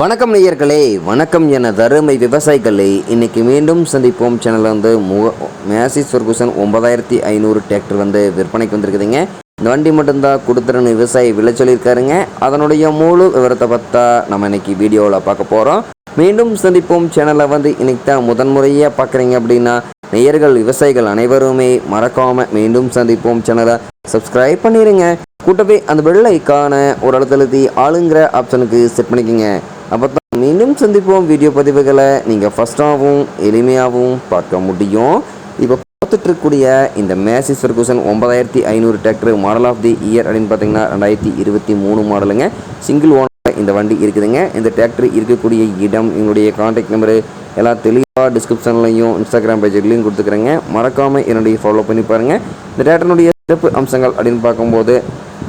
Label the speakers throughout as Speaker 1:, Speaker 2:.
Speaker 1: வணக்கம் நேயர்களே வணக்கம் என தருமை விவசாயிகளே. இன்னைக்கு மீண்டும் சந்திப்போம். சேனலில் வந்து முக மேசி ஃபர்கூசன் ஒன்பதாயிரத்தி ஐநூறு டிராக்டர் வந்து விற்பனைக்கு வந்திருக்குதுங்க. இந்த வண்டி மட்டும்தான் கொடுத்துருன்னு விவசாயி விலை சொல்லியிருக்காருங்க. அதனுடைய முழு விவரத்தை பார்த்தா நம்ம இன்னைக்கு வீடியோவில் பார்க்க போகிறோம் மீண்டும் சந்திப்போம். சேனலை வந்து இன்னைக்கு தான் முதன்முறையாக பார்க்குறீங்க அப்படின்னா நேயர்கள் விவசாயிகள் அனைவருமே மறக்காமல் மீண்டும் சந்திப்போம். சேனலை சப்ஸ்கிரைப் பண்ணிடுங்க கூட்டவே அந்த வெள்ளைக்கான ஒரு இடத்துல ஆளுங்கிற ஆப்ஷனுக்கு செட் பண்ணிக்கோங்க. அப்போ தான் மீண்டும் சந்திப்போம் வீடியோ பதிவுகளை. நீங்கள் ஃபஸ்ட்டாகவும் எளிமையாகவும் பார்க்க முடியும். இப்போ பார்த்துட்டு இருக்கக்கூடிய இந்த மேசிஸ் ஃபர்கூசன் ஒன்பதாயிரத்தி ஐநூறு tractor model of the year அப்படின்னு பார்த்தீங்கன்னா ரெண்டாயிரத்தி இருபத்தி மூணு மாடலுங்க. சிங்கிள் ஓனர் இந்த வண்டி இருக்குதுங்க. இந்த டிராக்டர் இருக்கக்கூடிய இடம் எங்களுடைய கான்டாக்ட் நம்பரு எல்லாம் தெளிவாக டிஸ்கிரிப்ஷன்லையும் இன்ஸ்டாகிராம் பேஜ்லையும் கொடுத்துக்கிறேங்க. மறக்காமல் என்னுடைய ஃபாலோ பண்ணி பாருங்கள் இந்த டிராக்டருடைய சிறப்பு அம்சங்கள் அப்படின்னு பார்க்கும்போது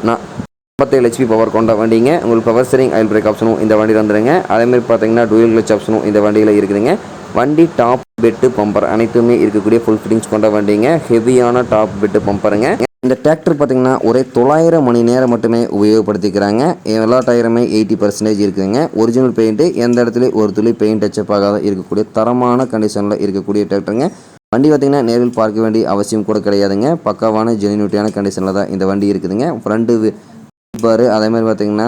Speaker 1: நான் முப்பத்தேழு ஹெச்பி பவர் கொண்ட வண்டிங்க. உங்களுக்கு பவர் ஸ்டரிங் ஆயில் பிரேக் ஆப்ஷனும் இந்த வண்டியில் வந்துடுங்க அதேமாதிரி பார்த்தீங்கன்னா டூயல் கிளச் ஆப்ஷனும் இந்த வண்டியில் இருக்குதுங்க. வண்டி டாப் பெட்டு பம்பர் அனைத்துமே இருக்கக்கூடிய ஃபுல் ஃபிட்டிங்ஸ் கொண்ட வண்டிங்க. ஹெவியான டாப் பெட்டு பம்பருங்க இந்த டிராக்டர் பார்த்தீங்கன்னா ஒரே தொள்ளாயிரம் மணி நேரம் மட்டுமே உபயோகப்படுத்திக்கிறாங்க. எல்லா டயருமே எயிட்டி பர்சன்டேஜ் இருக்குதுங்க. ஒரிஜினல் பெயிண்ட்டு எந்த இடத்துல ஒரு துளி பெயிண்ட் டச்சப் ஆகாத இருக்கக்கூடிய தரமான கண்டிஷனில் இருக்கக்கூடிய டிராக்டருங்க வண்டி பார்த்தீங்கன்னா நேரில் பார்க்க வேண்டிய அவசியம் கூட கிடையாதுங்க. பக்காவான ஜெனினியூட்டியான கண்டிஷனில் தான் இந்த வண்டி இருக்குதுங்க. ஃப்ரண்ட்டு பாரு. அதே மாதிரி பார்த்தீங்கன்னா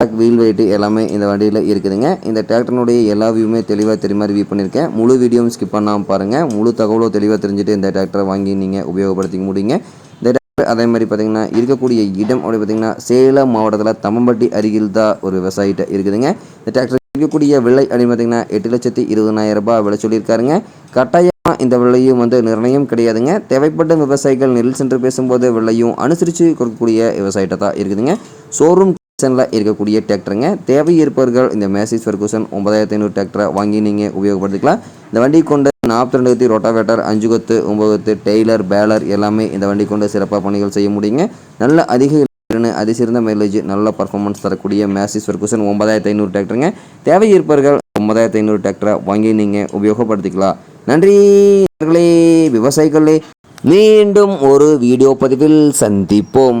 Speaker 1: பேக் வீல் வெயிட்டு எல்லாமே இந்த வண்டியில் இருக்குதுங்க. இந்த டிராக்டர்னுடைய எல்லா வியூமே தெளிவாக தெரியுமா மாதிரி பண்ணியிருக்கேன் முழு வீடியோவும் ஸ்கிப் பண்ணாமல் பாருங்கள் முழு தகவலோ தெளிவாக தெரிஞ்சுட்டு இந்த டிராக்டரை வாங்கி நீங்கள் உபயோகப்படுத்திக்க முடியுங்க. இந்த டிராக்டர் அதே மாதிரி பார்த்தீங்கன்னா இருக்கக்கூடிய இடம் அப்படி பார்த்தீங்கன்னா சேலம் மாவட்டத்தில் தம்மம்பட்டி அருகில் தான் ஒரு விவசாயிட்ட இருக்குதுங்க. இந்த டிராக்டர் இருக்கக்கூடிய விலை அப்படின்னு பார்த்தீங்கன்னா எட்டு லட்சத்தி இருபதனாயிரம் ரூபாய் விலை சொல்லியிருக்காருங்க. கட்டாயமாக இந்த விலையும் வந்து நிர்ணயம் கிடையாதுங்க. தேவைப்பட்ட விவசாயிகள் நெல் சென்று பேசும்போது விலையும் அனுசரித்து கொடுக்கக்கூடிய விவசாயிட்ட தான் இருக்குதுங்க. ஷோரூம் கண்டிஷனில் இருக்கக்கூடிய டிராக்டருங்க தேவை இருப்பவர்கள் இந்த மேசிஸ் ஃபெர்கூசன் ஒன்பதாயிரத்தி ஐநூறு டிராக்டரை வாங்கி நீங்கள் உபயோகப்படுத்திக்கலாம். இந்த வண்டி கொண்டு நாற்பத்தி ரெண்டு கத்தி ரொட்டாவேட்டர் அஞ்சு கொத்து ஒம்பது கொத்து டெய்லர் பேலர் எல்லாமே இந்த வண்டி கொண்டு சிறப்பாக பணிகள் செய்ய முடியுங்க. நல்ல அதிக அதிசிறந்த மைலேஜ் நல்ல பர்ஃபார்மன்ஸ் தரக்கூடிய மேசிஸ் ஃபெர்கூசன் ஒன்பதாயிரத்தி ஐநூறு டிராக்டருங்க தேவை இருப்பவர்கள் ஒன்பதாயிரத்தி ஐநூறு டிராக்டரை வாங்கி நீங்கள் உபயோகப்படுத்திக்கலாம். நன்றி விவசாயிகளே. மீண்டும் ஒரு வீடியோ பதிவில் சந்திப்போம்.